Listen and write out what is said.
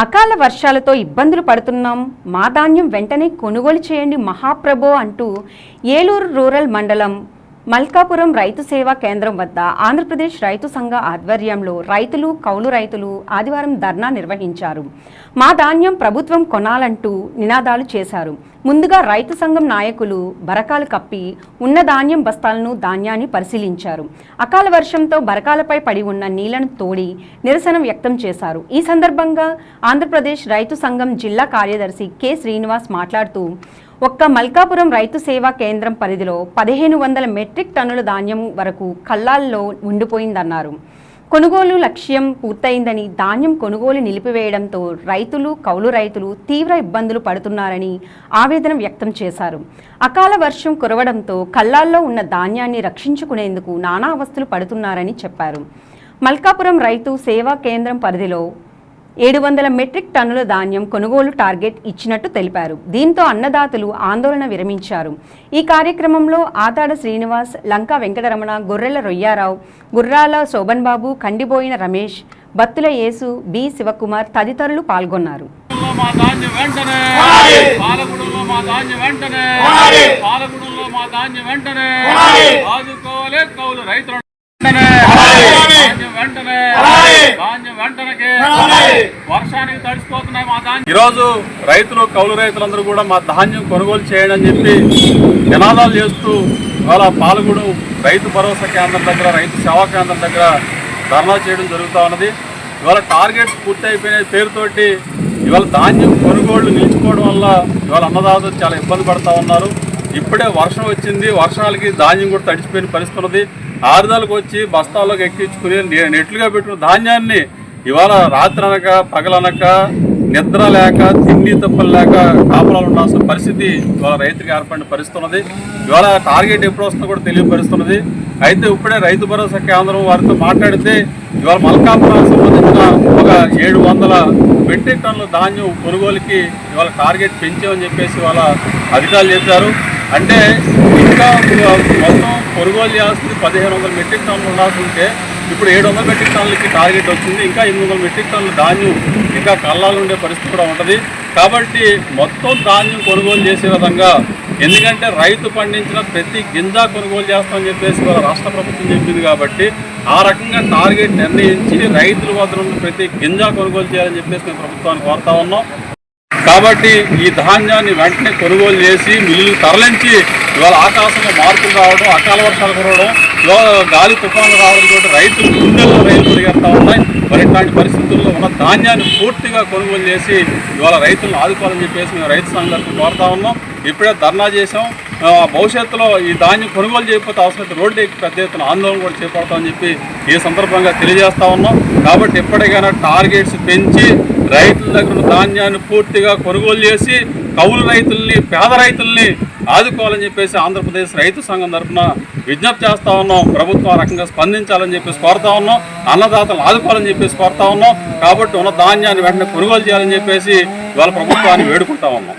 అకాల వర్షాలతో ఇబ్బందులు పడుతున్నాం. మా ధాన్యం వెంటనే కొనుగోలు చేయండి మహాప్రభో అంటూ ఏలూరు రూరల్ మండలం మల్కాపురం రైతు సేవా కేంద్రం వద్ద ఆంధ్రప్రదేశ్ రైతు సంఘ ఆధ్వర్యంలో రైతులు కౌలు రైతులు ఆదివారం ధర్నా నిర్వహించారు. మా ధాన్యం ప్రభుత్వం కొనాలంటూ నినాదాలు చేశారు. ముందుగా రైతు సంఘం నాయకులు బరకాలు కప్పి ఉన్న ధాన్యం బస్తాలను ధాన్యాన్ని పరిశీలించారు. అకాల వర్షంతో బరకాలపై పడి ఉన్న నీళ్ళను తోడి నిరసన వ్యక్తం చేశారు. ఈ సందర్భంగా ఆంధ్రప్రదేశ్ రైతు సంఘం జిల్లా కార్యదర్శి కె శ్రీనివాస్ మాట్లాడుతూ ఒక్క మల్కాపురం రైతు సేవా కేంద్రం పరిధిలో పదిహేను వందల మెట్రిక్ టన్నుల ధాన్యం వరకు కల్లాల్లో ఉండిపోయిందన్నారు. కొనుగోలు లక్ష్యం పూర్తయిందని ధాన్యం కొనుగోలు నిలిపివేయడంతో రైతులు కౌలు రైతులు తీవ్ర ఇబ్బందులు పడుతున్నారని ఆవేదన వ్యక్తం చేశారు. అకాల వర్షం కురవడంతో కల్లాల్లో ఉన్న ధాన్యాన్ని రక్షించుకునేందుకు నానా అవస్థలు పడుతున్నారని చెప్పారు. మల్కాపురం రైతు సేవా కేంద్రం పరిధిలో ఏడు వందల మెట్రిక్ టన్నుల ధాన్యం కొనుగోలు టార్గెట్ ఇచ్చినట్టు తెలిపారు. దీంతో అన్నదాతలు ఆందోళన విరమించారు. ఈ కార్యక్రమంలో ఆతాడ శ్రీనివాస్ లంకా వెంకటరమణ గొర్రెల రొయ్యారావు గుర్రాల శోభన్ బాబు కండిబోయిన రమేష్ బత్తుల యేసు బి శివకుమార్ తదితరులు పాల్గొన్నారు. పాలగూడలో మా ధాన్యం వెంటనే పాలగూడలో మా ధాన్యం వెంటనే పాలగూడలో మా ధాన్యం వెంటనే ఆదుకోవాలి కౌలు రైతులు వెంటనే ధాన్యం వెంటనే ధాన్యం వెంటనే వర్షానికి తడిసిపోతున్నాయి మా ధాన్యం ఈరోజు రైతులు కౌలు రైతులందరూ కూడా మా ధాన్యం కొనుగోలు చేయడం అని చెప్పి నినాదాలు చేస్తూ ఇవాళ పాలగూడు రైతు భరోసా కేంద్రం దగ్గర రైతు సేవా కేంద్రం దగ్గర ధర్నా చేయడం జరుగుతూ ఉన్నది. ఇవాళ టార్గెట్స్ పూర్తి అయిపోయిన పేరుతోటి. ఇవాళ ధాన్యం కొనుగోళ్ళు నిలిచిపోవడం వల్ల ఇవాళ అన్నదాతలు చాలా ఇబ్బంది పడతా ఉన్నారు. ఇప్పుడే వర్షం వచ్చింది. వర్షాలకి ధాన్యం కూడా తడిచిపోయిన పరిస్థితి ఉన్నది. ఆరుదాలకు వచ్చి బస్తాల్లోకి ఎక్కించుకుని నెట్లుగా పెట్టుకున్న ధాన్యాన్ని ఇవాళ రాత్రి అనక పగలనక నిద్ర లేక తిండి తప్పలు లేక కాపురాలు ఉండాల్సిన పరిస్థితి ఇవాళ రైతుకి ఏర్పడిన పరిస్థితి ఉన్నది ఇవాళ టార్గెట్ ఎప్పుడు వస్తుందో కూడా తెలియపరుస్తున్నది. అయితే ఇప్పుడే రైతు భరోసా కేంద్రం వారితో మాట్లాడితే ఇవాళ మల్కాపురానికి సంబంధించిన ఒక ఏడు వందల మెట్రిక్ టన్నుల ధాన్యం కొనుగోలుకి ఇవాళ టార్గెట్ పెంచామని చెప్పేసి ఇవాళ అధికారులు చెప్పారు. అంటే ఇంకా మొత్తం కొనుగోలు చేయాల్సింది పదిహేను వందల మెట్రిక్ టన్నులు ఉండాల్సి ఉంటే ఇప్పుడు ఏడు వందల మెట్రిక్ టన్నులకి టార్గెట్ వచ్చింది ఇంకా ఎనిమిది వందల మెట్రిక్ టన్నుల ధాన్యం ఇంకా కళ్ళాలుండే పరిస్థితి కూడా ఉంటుంది. కాబట్టి మొత్తం ధాన్యం కొనుగోలు చేసే విధంగా ఎందుకంటే రైతు పండించిన ప్రతి గింజ కొనుగోలు చేస్తామని చెప్పేసి వాళ్ళ రాష్ట్ర ప్రభుత్వం చెప్పింది కాబట్టి ఆ రకంగా టార్గెట్ నిర్ణయించి రైతుల వద్ద ఉన్న ప్రతి గింజ కొనుగోలు చేయాలని చెప్పేసి మేము ప్రభుత్వాన్ని కోరుతా ఉన్నాం. కాబట్టి ఈ ధాన్యాన్ని వెంటనే కొనుగోలు చేసి మిల్లులు తరలించి ఇవాళ ఆకాశంలో మార్పులు రావడం అకాల వర్షాలు కురవడం ఇవాళ గాలి తుఫాన్లు రావడం తోటి రైతులు గుండెల్లో రైతులు పరిగెడతా ఉన్నాయి. మరి ఇట్లాంటి పరిస్థితుల్లో ఉన్న ధాన్యాన్ని పూర్తిగా కొనుగోలు చేసి ఇవాళ రైతులను ఆదుకోవాలని చెప్పేసి మేము రైతు సంఘాలకు కోరుతా ఉన్నాం. ఇప్పుడే ధర్నా చేసాం భవిష్యత్తులో ఈ ధాన్యం కొనుగోలు చేయకపోతే అవసరమైతే రోడ్డు ఎక్కి పెద్ద ఎత్తున ఆందోళన కూడా చేపడతామని చెప్పి ఈ సందర్భంగా తెలియజేస్తా ఉన్నాం. కాబట్టి ఎప్పటికైనా టార్గెట్స్ పెంచి రైతుల దగ్గర ధాన్యాన్ని పూర్తిగా కొనుగోలు చేసి కౌలు రైతుల్ని పేద రైతుల్ని ఆదుకోవాలని చెప్పేసి ఆంధ్రప్రదేశ్ రైతు సంఘం తరఫున విజ్ఞప్తి చేస్తా ఉన్నాం. ప్రభుత్వం రకంగా స్పందించాలని చెప్పేసి కోరుతా ఉన్నాం. అన్నదాతలు ఆదుకోవాలని చెప్పేసి కోరుతా ఉన్నాం. కాబట్టి ఉన్న ధాన్యాన్ని వెంటనే కొనుగోలు చేయాలని చెప్పేసి వాళ్ళ ప్రభుత్వాన్ని వేడుకుంటా ఉన్నాం.